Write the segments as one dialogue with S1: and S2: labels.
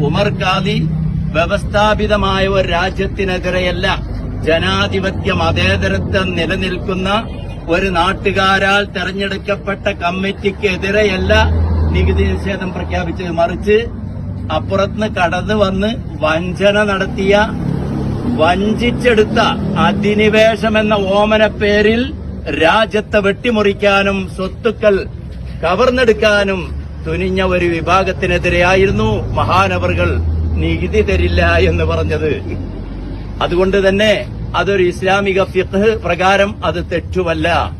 S1: ഉമർ ഖാദി വ്യവസ്ഥാപിതമായ ഒരു രാജ്യത്തിനെതിരെയല്ല ജനാധിപത്യ മതേതരത്വം നിലനിൽക്കുന്ന ഒരു നാട്ടുകാരാൽ തെരഞ്ഞെടുക്കപ്പെട്ട കമ്മിറ്റിക്കെതിരെയല്ല നികുതി നിഷേധം പ്രഖ്യാപിച്ചത്. മറിച്ച് അപ്പുറത്ത് കടന്നു വന്ന് വഞ്ചന നടത്തിയ വഞ്ചിച്ചെടുത്ത അധിനിവേശം എന്ന ഓമന പേരിൽ രാജ്യത്തെ വെട്ടിമുറിക്കാനും സ്വത്തുക്കൾ കവർന്നെടുക്കാനും തുനിഞ്ഞ ഒരു വിഭാഗത്തിനെതിരെയായിരുന്നു മഹാനവറുകൾ നികുതി തരില്ല എന്ന് പറഞ്ഞത്. അതുകൊണ്ട് തന്നെ അതൊരു ഇസ്ലാമിക ഫിഖ് പ്രകാരം അത് തെറ്റുമല്ല.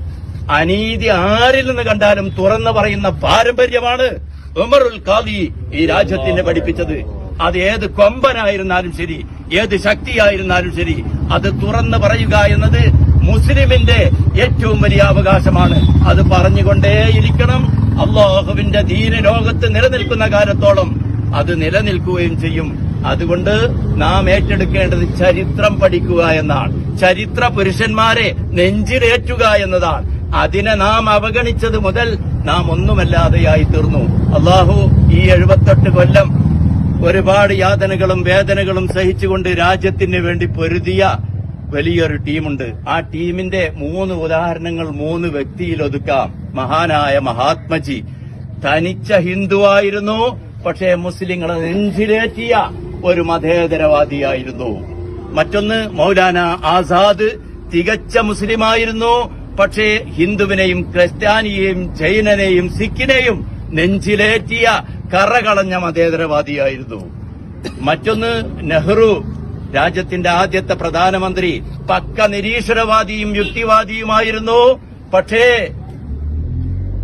S1: അനീതി ആരിൽ നിന്ന് കണ്ടാലും തുറന്നു പറയുന്ന പാരമ്പര്യമാണ് ഉമറുൽ ഖാദി ഈ രാജ്യത്തിനെ പഠിപ്പിച്ചത്. അത് ഏത് കൊമ്പനായിരുന്നാലും ശരി ഏത് ശക്തിയായിരുന്നാലും ശരി അത് തുറന്നു പറയുക എന്നത് മുസ്ലിമിന്റെ ഏറ്റവും വലിയ അവകാശമാണ്. അത് പറഞ്ഞുകൊണ്ടേയിരിക്കണം. അള്ളാഹുവിന്റെ ദീന ലോകത്ത് നിലനിൽക്കുന്ന കാലത്തോളം അത് നിലനിൽക്കുകയും ചെയ്യും. അതുകൊണ്ട് നാം ഏറ്റെടുക്കേണ്ടത് ചരിത്രം പഠിക്കുക എന്നാണ്. ചരിത്ര പുരുഷന്മാരെ നെഞ്ചിലേറ്റുക എന്നതാണ്. അതിനെ നാം അവഗണിച്ചത് മുതൽ നാം ഒന്നുമല്ലാതെയായി തീർന്നു. അള്ളാഹു ഈ എഴുപത്തെട്ട് കൊല്ലം ഒരുപാട് യാതനകളും വേദനകളും സഹിച്ചുകൊണ്ട് രാജ്യത്തിന് വേണ്ടി പൊരുതിയ വലിയൊരു ടീമുണ്ട്. ആ ടീമിന്റെ മൂന്ന് ഉദാഹരണങ്ങൾ മൂന്ന് വ്യക്തിയിൽ ഒതുക്കാം. മഹാനായ മഹാത്മജി. തനിച്ച ഹിന്ദുവായിരുന്നു പക്ഷേ മുസ്ലിങ്ങളെ നെഞ്ചിലേറ്റിയ ഒരു മതേതരവാദിയായിരുന്നു. മറ്റൊന്ന് മൗലാന ആസാദ് തികച്ച മുസ്ലിമായിരുന്നു പക്ഷേ ഹിന്ദുവിനെയും ക്രിസ്ത്യാനിയെയും ജൈനനെയും സിഖിനെയും നെഞ്ചിലേറ്റിയ കറകളഞ്ഞ മതേതരവാദിയായിരുന്നു. മറ്റൊന്ന് നെഹ്റു. രാജ്യത്തിന്റെ ആദ്യത്തെ പ്രധാനമന്ത്രി പക്ക നിരീശ്വരവാദിയും യുക്തിവാദിയുമായിരുന്നു. പക്ഷേ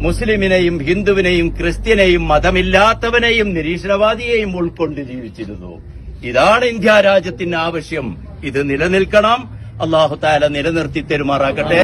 S1: മുസ്ലിമിനെയും ഹിന്ദുവിനെയും ക്രിസ്ത്യനെയും മതമില്ലാത്തവനെയും നിരീശ്വരവാദിയെയും ഉൾക്കൊണ്ട് ജീവിച്ചിരുന്നു. ഇതാണ് ഇന്ത്യ രാജ്യത്തിന് ആവശ്യം. ഇത് നിലനിൽക്കണം. അള്ളാഹു താല നിലനിർത്തി തെരുമാറാക്കട്ടെ